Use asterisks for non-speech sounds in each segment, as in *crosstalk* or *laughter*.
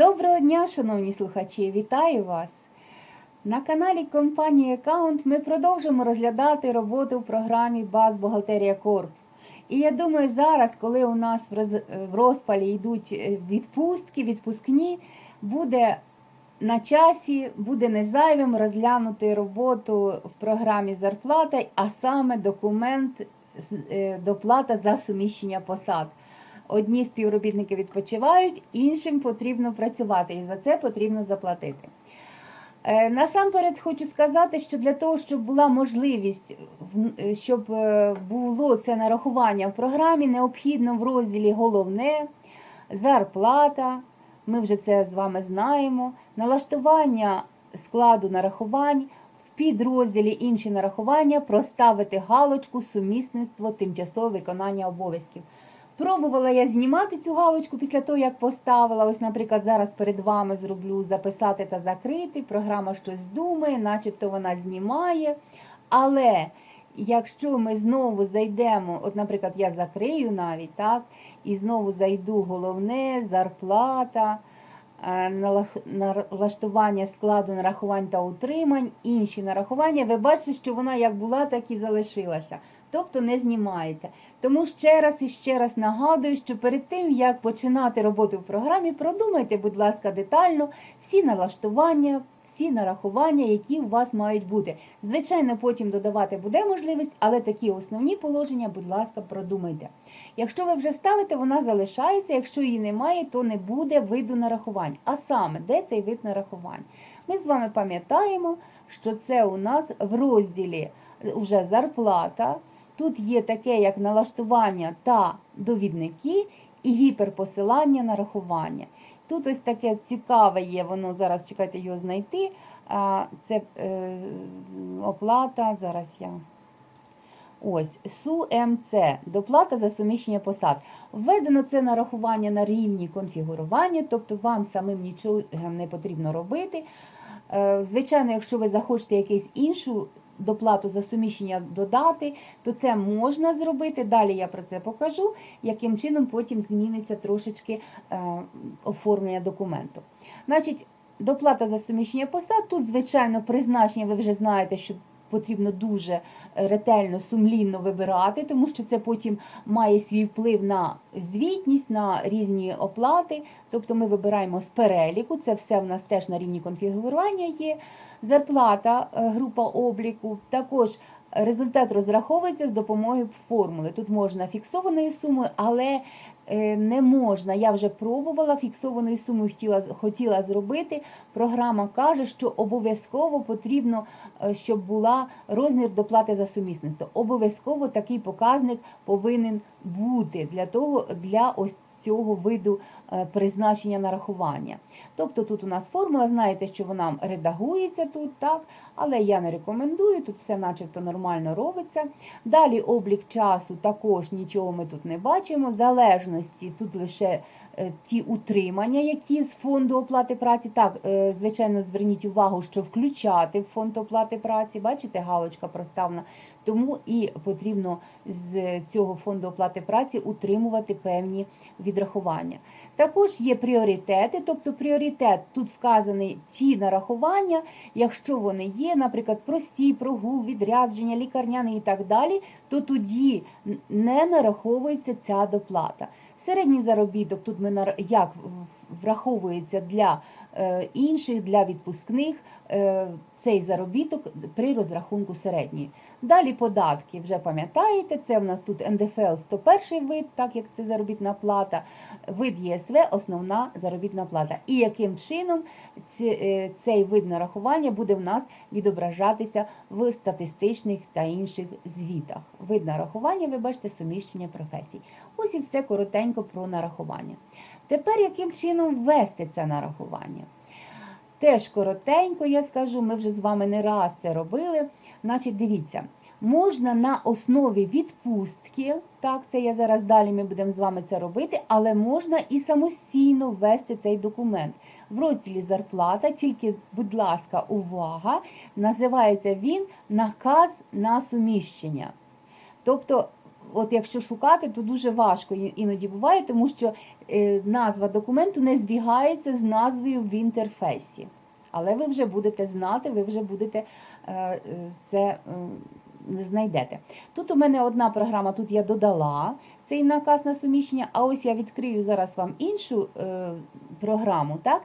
Доброго дня, шановні слухачі! Вітаю вас! На каналі компанії Аккаунт ми продовжимо розглядати роботу в програмі Баз Бухгалтерія Корп. І я думаю, зараз, коли у нас в розпалі йдуть е, відпустки, відпускні, буде на часі, буде не зайвим розглянути роботу в програмі зарплата, а саме документ е, доплата за суміщення посад. Одні співробітники відпочивають, іншим потрібно працювати, і за це потрібно заплатити. Е, Насамперед хочу сказати, що для того, щоб була можливість, е, щоб е, було це нарахування в програмі, необхідно в розділі головне, зарплата, ми вже це з вами знаємо, налаштування складу нарахувань, в підрозділі інші нарахування проставити галочку сумісництво тимчасове виконання обов'язків. Пробувала я знімати цю галочку після того, як поставила. Ось, наприклад, зараз перед вами зроблю записати та закрити. Програма щось думає, начебто вона знімає. Але якщо ми знову зайдемо, от, наприклад, я закрию навіть, так, і знову зайду головне, зарплата, е, налаштування складу нарахувань та утримань, інші нарахування, ви бачите, що вона як була, так і залишилася. Тобто не знімається. Тому ще раз і ще раз нагадую, що перед тим, як починати роботу в програмі, продумайте, будь ласка, детально всі налаштування, всі нарахування, які у вас мають бути. Звичайно, потім додавати буде можливість, але такі основні положення, будь ласка, продумайте. Якщо ви вже ставите, вона залишається. Якщо її немає, то не буде виду нарахувань. А саме, де цей вид нарахувань? Ми з вами пам'ятаємо, що це у нас в розділі вже зарплата. Тут є таке, як налаштування та довідники і гіперпосилання на рахування. Тут ось таке цікаве є, воно зараз чекайте його знайти. Це е, оплата, зараз я. Ось СУМЦ, доплата за суміщення посад. Введено це нарахування на рівні конфігурування, тобто вам самим нічого не потрібно робити. Е, Звичайно, якщо ви захочете якусь іншу доплату за суміщення додати, то це можна зробити. Далі я про це покажу, яким чином потім зміниться трошечки е, оформлення документу. Значить, доплата за суміщення посад. Тут, звичайно, призначення, ви вже знаєте, що потрібно дуже ретельно, сумлінно вибирати, тому що це потім має свій вплив на звітність, на різні оплати. Тобто ми вибираємо з переліку, це все в нас теж на рівні конфігурування є. Зарплата, е, група обліку, також результат розраховується з допомогою формули. Тут можна фіксованою сумою, але е, не можна. Я вже пробувала фіксованою сумою хотіла, хотіла зробити. Програма каже, що обов'язково потрібно, е, щоб була розмір доплати за сумісництво. Обов'язково такий показник повинен бути для того, для ось цього виду е, призначення нарахування. Тобто тут у нас формула, знаєте, що вона редагується тут, так, але я не рекомендую, тут все начебто нормально робиться. Далі облік часу також нічого ми тут не бачимо. Залежності тут лише ті утримання, які з фонду оплати праці. Так, е, звичайно, зверніть увагу, що включати в фонд оплати праці, бачите, галочка проставлена. Тому і потрібно з цього фонду оплати праці утримувати певні відрахування. Також є пріоритети, тобто пріоритет тут вказані ті нарахування, якщо вони є, наприклад, прості, прогул, відрядження, лікарняний і так далі, то тоді не нараховується ця доплата. Середній заробіток тут ми як враховується для інших, для відпускних е, цей заробіток при розрахунку середньої. Далі податки, вже пам'ятаєте, це в нас тут НДФЛ 101 вид, так як це заробітна плата, вид ЄСВ основна заробітна плата. І яким чином е, цей вид нарахування буде в нас відображатися в статистичних та інших звітах. Вид нарахування, ви бачите, суміщення професій. Ось і все коротенько про нарахування. Тепер яким чином ввести це нарахування? Теж коротенько я скажу, ми вже з вами не раз це робили. Значить, дивіться, можна на основі відпустки, так, це я зараз далі ми будемо з вами це робити, але можна і самостійно ввести цей документ. В розділі зарплата, тільки, будь ласка, увага, називається він наказ на суміщення. Тобто от якщо шукати, то дуже важко іноді буває, тому що е, назва документу не збігається з назвою в інтерфейсі. Але ви вже будете знати, ви вже будете е, це знайдете. Тут у мене одна програма, тут я додала цей наказ на суміщення, а ось я відкрию зараз вам іншу е, програму, так?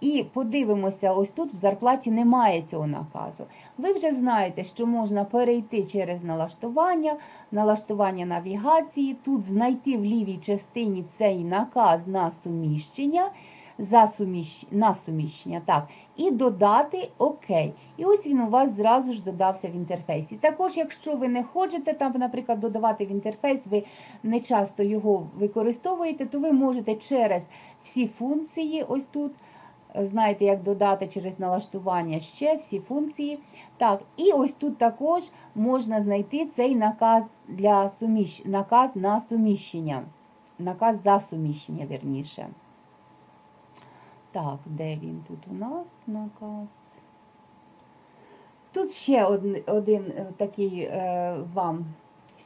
І подивимося, ось тут в зарплаті немає цього наказу. Ви вже знаєте, що можна перейти через налаштування, налаштування навігації, тут знайти в лівій частині цей наказ на суміщення, за суміщ... на суміщення, так, і додати ОК. І ось він у вас зразу ж додався в інтерфейсі. Також, якщо ви не хочете там, наприклад, додавати в інтерфейс, ви не часто його використовуєте, то ви можете через всі функції, ось тут. Знаєте, як додати через налаштування ще всі функції. Так, і ось тут також можна знайти цей наказ для суміщ... наказ на суміщення. Наказ за суміщення, вірніше. Так, де він тут у нас наказ? Тут ще один, один е, такий е, вам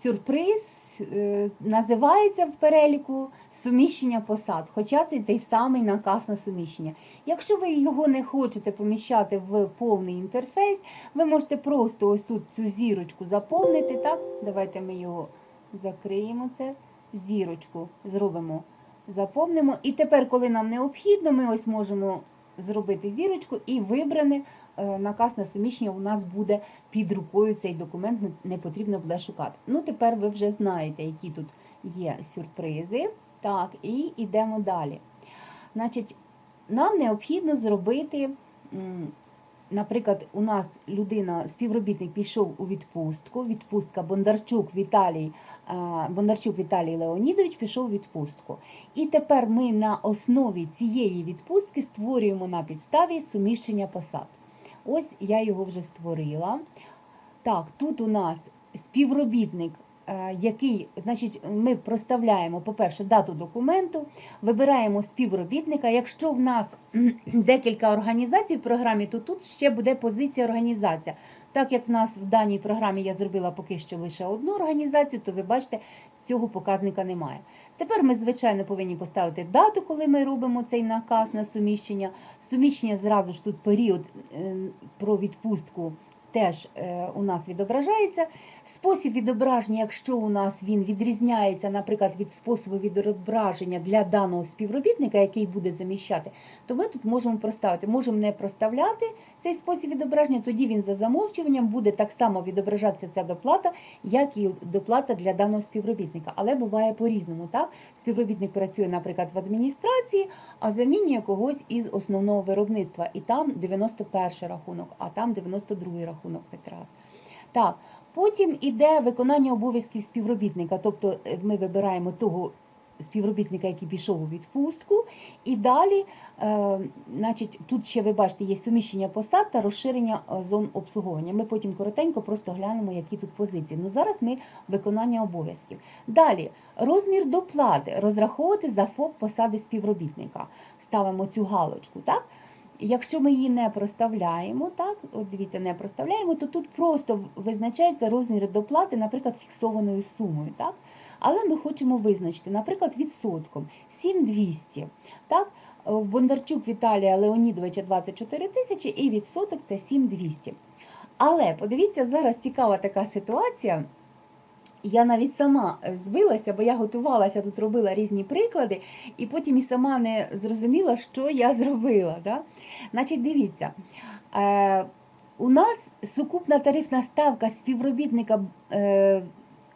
сюрприз. Е, називається в переліку суміщення посад, хоча це той самий наказ на суміщення. Якщо ви його не хочете поміщати в повний інтерфейс, ви можете просто ось тут цю зірочку заповнити. Так, давайте ми його закриємо це, зірочку зробимо, заповнимо. І тепер, коли нам необхідно, ми ось можемо зробити зірочку і вибране е, наказ на суміщення у нас буде під рукою цей документ, не- потрібно буде шукати. Ну, тепер ви вже знаєте, які тут є сюрпризи. Так, і йдемо далі. Значить, нам необхідно зробити, наприклад, у нас людина, співробітник пішов у відпустку, відпустка Бондарчук Віталій, Бондарчук Віталій Леонідович пішов у відпустку. І тепер ми на основі цієї відпустки створюємо на підставі суміщення посад. Ось я його вже створила. Так, тут у нас співробітник, який, значить, ми проставляємо, по-перше, дату документу, вибираємо співробітника. Якщо в нас *clears throat* декілька організацій в програмі, то тут ще буде позиція організація. Так як в нас в даній програмі я зробила поки що лише одну організацію, то ви бачите, цього показника немає. Тепер ми, звичайно, повинні поставити дату, коли ми робимо цей наказ на суміщення. Суміщення зразу ж тут період е, про відпустку теж е, у нас відображається. Спосіб відображення, якщо у нас він відрізняється, наприклад, від способу відображення для даного співробітника, який буде заміщати, то ми тут можемо проставити. Можемо не проставляти цей спосіб відображення, тоді він за замовчуванням буде так само відображатися ця доплата, як і доплата для даного співробітника. Але буває по-різному. Так? Співробітник працює, наприклад, в адміністрації, а замінює когось із основного виробництва. І там 91 рахунок, а там 92 рахунок витрат. Так, потім іде виконання обов'язків співробітника, тобто е, ми вибираємо того співробітника, який пішов у відпустку, і далі, е, значить, тут ще ви бачите, є суміщення посад та розширення е, зон обслуговування. Ми потім коротенько просто глянемо, які тут позиції. Ну зараз ми виконання обов'язків. Далі розмір доплати розраховувати за ФОП посади співробітника. Ставимо цю галочку, так? Якщо ми її не проставляємо, так, от дивіться, не проставляємо, то тут просто визначається розмір доплати, наприклад, фіксованою сумою. Так? Але ми хочемо визначити, наприклад, відсотком 7200. Так? В Бондарчук Віталія Леонідовича 24 тисячі і відсоток це 7200. Але подивіться, зараз цікава така ситуація. Я навіть сама збилася, бо я готувалася, тут робила різні приклади, і потім і сама не зрозуміла, що я зробила. Да? Значить, дивіться, е, у нас сукупна тарифна ставка співробітника е,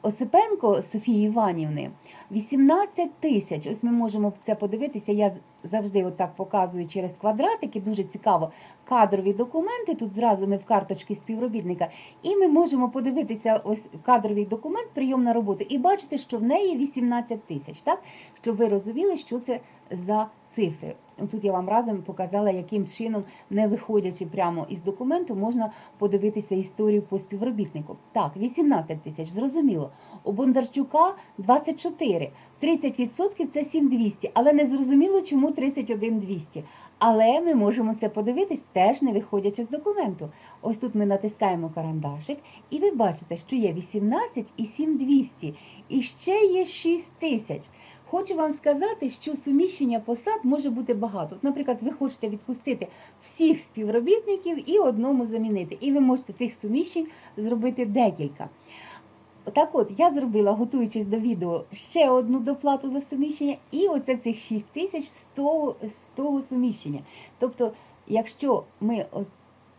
Осипенко Софії Іванівни 18 тисяч. Ось ми можемо це подивитися. Я завжди отак показую через квадратики. Дуже цікаво. Кадрові документи. Тут зразу ми в карточці співробітника. І ми можемо подивитися ось кадровий документ, прийом на роботу, і бачити, що в неї 18 тисяч. Так? Щоб ви розуміли, що це за цифри. Тут я вам разом показала, яким чином, не виходячи прямо із документу, можна подивитися історію по співробітнику. Так, 18 тисяч, зрозуміло. У Бондарчука 24. 30% це 7200, але не зрозуміло, чому 31200. Але ми можемо це подивитись, теж не виходячи з документу. Ось тут ми натискаємо карандашик, і ви бачите, що є 18 і 7200, і ще є 6000. Хочу вам сказати, що суміщення посад може бути багато. От, наприклад, ви хочете відпустити всіх співробітників і одному замінити. І ви можете цих суміщень зробити декілька. Так от, я зробила, готуючись до відео, ще одну доплату за суміщення, і оце цих 6 тисяч з того, суміщення. Тобто, якщо ми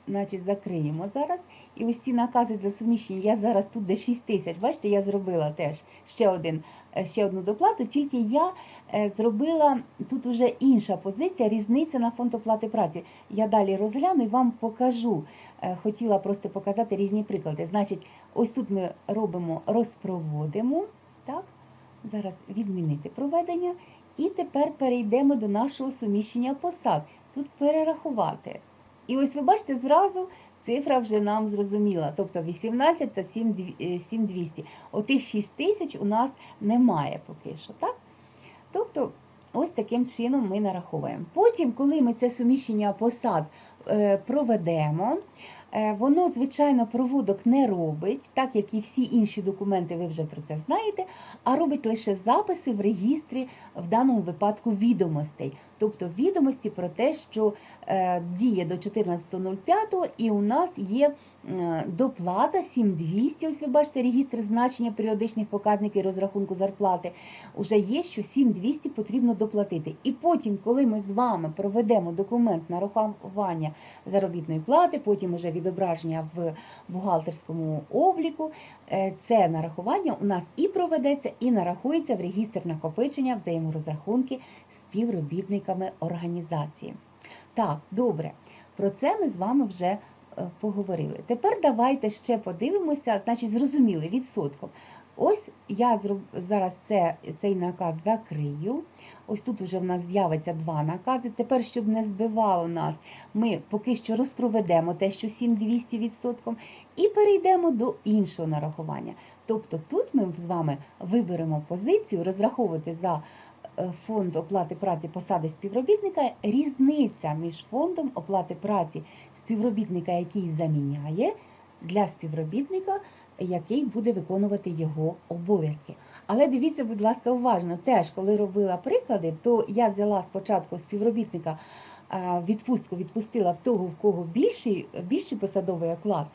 значить, закриємо зараз, і ось ці накази для суміщення, я зараз тут де 6 тисяч, бачите, я зробила теж ще один. е, Ще одну доплату, тільки я е, зробила тут уже інша позиція, різниця на фонд оплати праці. Я далі розгляну і вам покажу. Е, Хотіла просто показати різні приклади. Значить, ось тут ми робимо розпроводимо. Так? Зараз відмінити проведення. І тепер перейдемо до нашого суміщення посад. Тут перерахувати. І ось ви бачите, зразу цифра вже нам зрозуміла. Тобто 18 та 7200. Отих 6 тисяч у нас немає поки що. так? Тобто, ось таким чином ми нараховуємо. Потім, коли ми це суміщення посад е, проведемо, е, воно, звичайно, проводок не робить, так як і всі інші документи, ви вже про це знаєте, а робить лише записи в регістрі, в даному випадку відомостей. Тобто відомості про те, що е, діє до 14.05 і у нас є е, доплата 7200, ось ви бачите, регістр значення періодичних показників розрахунку зарплати. Уже є, що 7200 потрібно доплатити. І потім, коли ми з вами проведемо документ нарахування заробітної плати, потім уже відображення в бухгалтерському обліку, е, це нарахування у нас і проведеться, і нарахується в регістр накопичення взаєморозрахунки співробітниками організації. Так, добре, про це ми з вами вже е, поговорили. Тепер давайте ще подивимося, значить, зрозуміли відсотком. Ось я зараз це, цей наказ закрию. Ось тут вже в нас з'явиться два накази. Тепер, щоб не збивало нас, ми поки що розпроведемо те, що 7200%, і перейдемо до іншого нарахування. Тобто тут ми з вами виберемо позицію розраховувати за фонд оплати праці посади співробітника. Різниця між фондом оплати праці співробітника, який заміняє, для співробітника, який буде виконувати його обов'язки. Але дивіться, будь ласка, уважно. Теж, коли робила приклади, то я взяла спочатку співробітника відпустку, відпустила в того, в кого більший, більший посадовий оклад.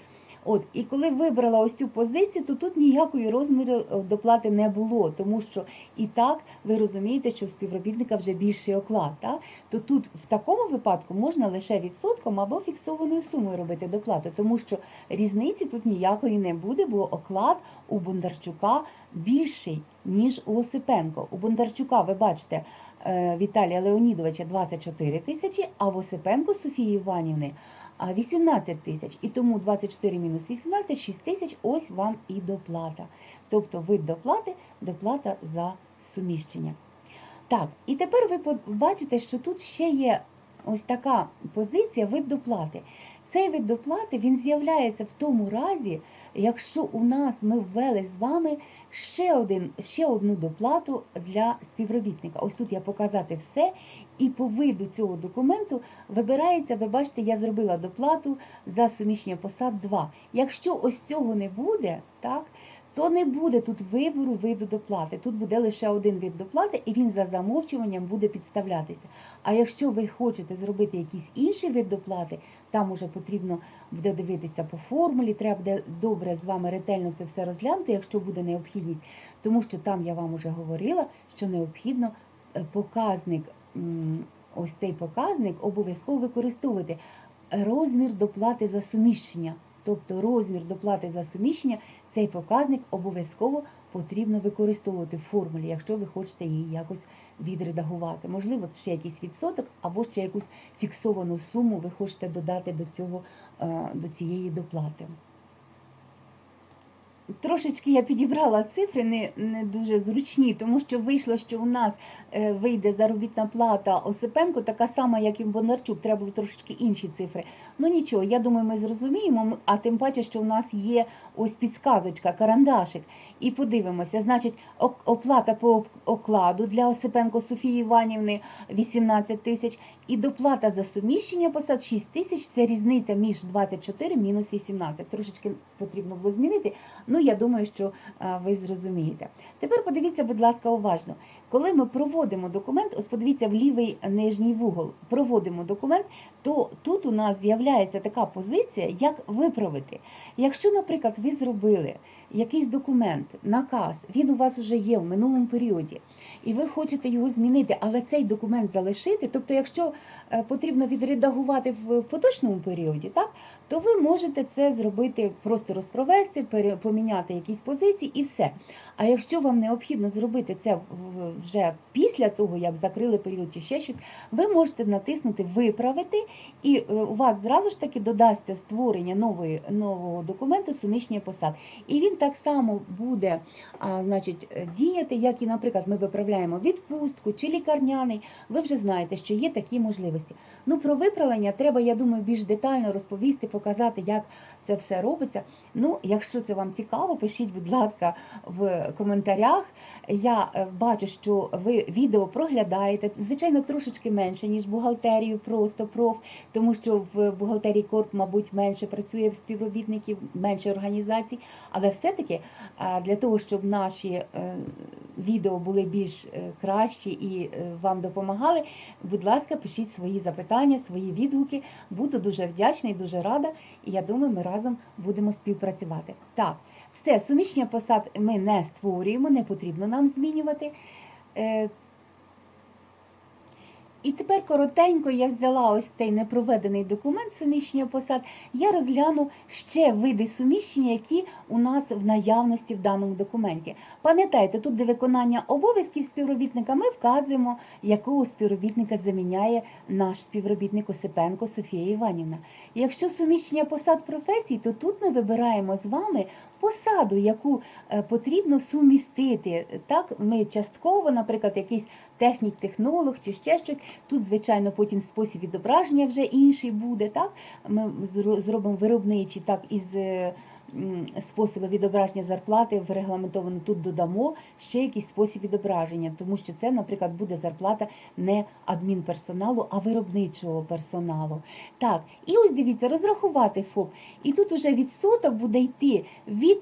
От, і коли вибрала ось цю позицію, то тут ніякої розміру е, доплати не було, тому що і так ви розумієте, що у співробітника вже більший оклад. Так? То тут в такому випадку можна лише відсотком або фіксованою сумою робити доплату, тому що різниці тут ніякої не буде, бо оклад у Бондарчука більший, ніж у Осипенко. У Бондарчука, ви бачите, е, Віталія Леонідовича 24 тисячі, а в Осипенко Софії Іванівни 18 тисяч. І тому 24 мінус 18 – 6 тисяч, ось вам і доплата. Тобто вид доплати – доплата за суміщення. Так, і тепер ви бачите, що тут ще є ось така позиція вид доплати. Цей вид доплати він з'являється в тому разі, якщо у нас ми ввели з вами ще, один, ще одну доплату для співробітника. Ось тут я показати все. І по виду цього документу вибирається, ви бачите, я зробила доплату за суміщення посад 2. Якщо ось цього не буде, так, то не буде тут вибору виду доплати. Тут буде лише один вид доплати, і він за замовчуванням буде підставлятися. А якщо ви хочете зробити якийсь інший вид доплати, там уже потрібно буде дивитися по формулі, треба буде добре з вами ретельно це все розглянути, якщо буде необхідність, тому що там я вам вже говорила, що необхідно е, показник. Ось цей показник обов'язково використовувати розмір доплати за суміщення. Тобто розмір доплати за суміщення, цей показник обов'язково потрібно використовувати в формулі, якщо ви хочете її якось відредагувати. Можливо, ще якийсь відсоток або ще якусь фіксовану суму ви хочете додати до, цього, е, до цієї доплати. Трошечки я підібрала цифри не, не дуже зручні, тому що вийшло, що у нас е, вийде заробітна плата Осипенко, така сама, як і Бондарчук. Треба було трошечки інші цифри. Ну нічого, я думаю, ми зрозуміємо. А тим паче, що у нас є ось підсказочка, карандашик. І подивимося. Значить, оплата по окладу для Осипенко Софії Іванівни 18 тисяч. І доплата за суміщення посад 6 тисяч. Це різниця між 24 мінус 18. Трошечки потрібно було змінити. Ну, я думаю, що ви зрозумієте. Тепер подивіться, будь ласка, уважно. Коли ми проводимо документ, ось подивіться в лівий нижній вугол, проводимо документ, то тут у нас з'являється така позиція, як виправити. Якщо, наприклад, ви зробили якийсь документ, наказ, він у вас вже є в минулому періоді, і ви хочете його змінити, але цей документ залишити, тобто, якщо е, потрібно відредагувати в поточному періоді, так, то ви можете це зробити, просто розпровести, поміняти якісь позиції і все. А якщо вам необхідно зробити це в- вже після того, як закрили період чи ще щось, ви можете натиснути Виправити, і е, у вас зразу ж таки додасться створення нової, нового документу суміщення посад. І він так само буде а, значить, е, діяти, як і, наприклад, ми виправляємо відпустку чи лікарняний. Ви вже знаєте, що є такі можливості. Ну, про виправлення треба, я думаю, більш детально розповісти, показати, як це все робиться. Ну, якщо це вам цікаво, пишіть, будь ласка, в коментарях. Я е, бачу, що ви відео проглядаєте, звичайно, трошечки менше, ніж бухгалтерію, просто проф, тому що в бухгалтерії Корп, мабуть, менше працює в співробітників, менше організацій. Але все-таки для того, щоб наші е, відео були більш е, кращі і е, вам допомагали, будь ласка, пишіть свої запитання, свої відгуки. Буду дуже вдячна і дуже рада. І я думаю, ми разом будемо співпрацювати. Так, все, суміщення посад ми не створюємо, не потрібно нам змінювати. Е, І тепер коротенько я взяла ось цей непроведений документ суміщення посад. Я розгляну ще види суміщення, які у нас в наявності в даному документі. Пам'ятаєте, тут де виконання обов'язків співробітника, ми вказуємо, якого співробітника заміняє наш співробітник Осипенко Софія Іванівна. Якщо суміщення посад професій, то тут ми вибираємо з вами посаду, яку е, потрібно сумістити. Так, ми частково, наприклад, якийсь технік-технолог чи ще щось. Тут, звичайно, потім спосіб відображення вже інший буде. Так, ми зробимо виробничий, так із е, способи відображення зарплати регламентовано тут додамо ще якийсь спосіб відображення, тому що це, наприклад, буде зарплата не адмінперсоналу, а виробничого персоналу. Так, і ось дивіться, розрахувати ФОП. І тут уже відсоток буде йти від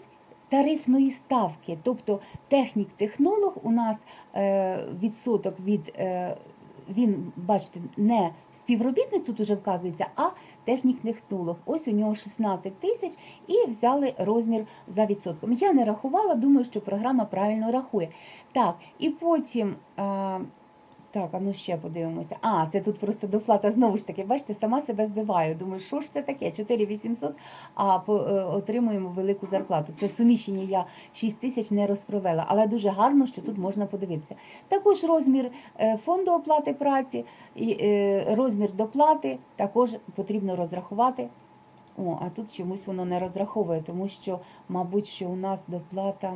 тарифної ставки. Тобто технік-технолог у нас е, відсоток від. Е, він, бачите, не співробітник тут уже вказується, а технік-технолог. Ось у нього 16 тисяч і взяли розмір за відсотком. Я не рахувала, думаю, що програма правильно рахує. Так, і потім. Так, а ну ще подивимося. А, це тут просто доплата знову ж таки, бачите, сама себе збиваю. Думаю, що ж це таке? 4800, а по, е, отримуємо велику зарплату. Це суміщення я 6 тисяч не розпровела, але дуже гарно, що тут можна подивитися. Також розмір е, фонду оплати праці і е, розмір доплати також потрібно розрахувати. О, а тут чомусь воно не розраховує, тому що, мабуть, що у нас доплата.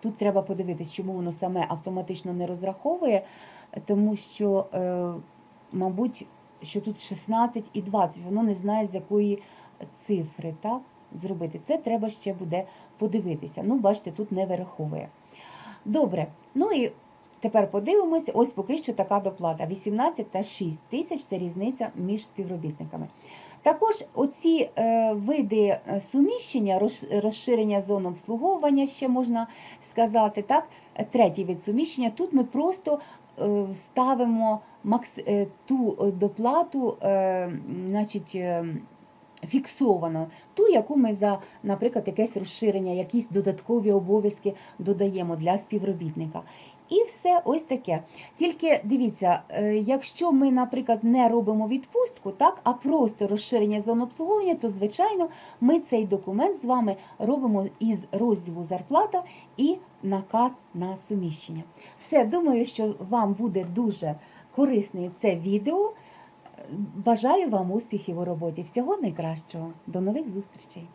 Тут треба подивитись, чому воно саме автоматично не розраховує, тому що, е, мабуть, що тут 16 і 20, воно не знає, з якої цифри так, зробити. Це треба ще буде подивитися. Ну, бачите, тут не вираховує. Добре, ну і тепер подивимося, ось поки що така доплата. 18 та 6 тисяч це різниця між співробітниками. Також оці е, види е, суміщення, роз- розширення зон обслуговування, ще можна сказати, так? Е, Третій вид суміщення. Тут ми просто ставимо ту доплату, значить, фіксовано, ту, яку ми за, наприклад, якесь розширення, якісь додаткові обов'язки додаємо для співробітника. І все ось таке. Тільки дивіться, е, якщо ми, наприклад, не робимо відпустку, так, а просто розширення зон обслуговування, то звичайно ми цей документ з вами робимо із розділу зарплата і наказ на суміщення. Все, думаю, що вам буде дуже корисне це відео. Бажаю вам успіхів у роботі. Всього найкращого. До нових зустрічей!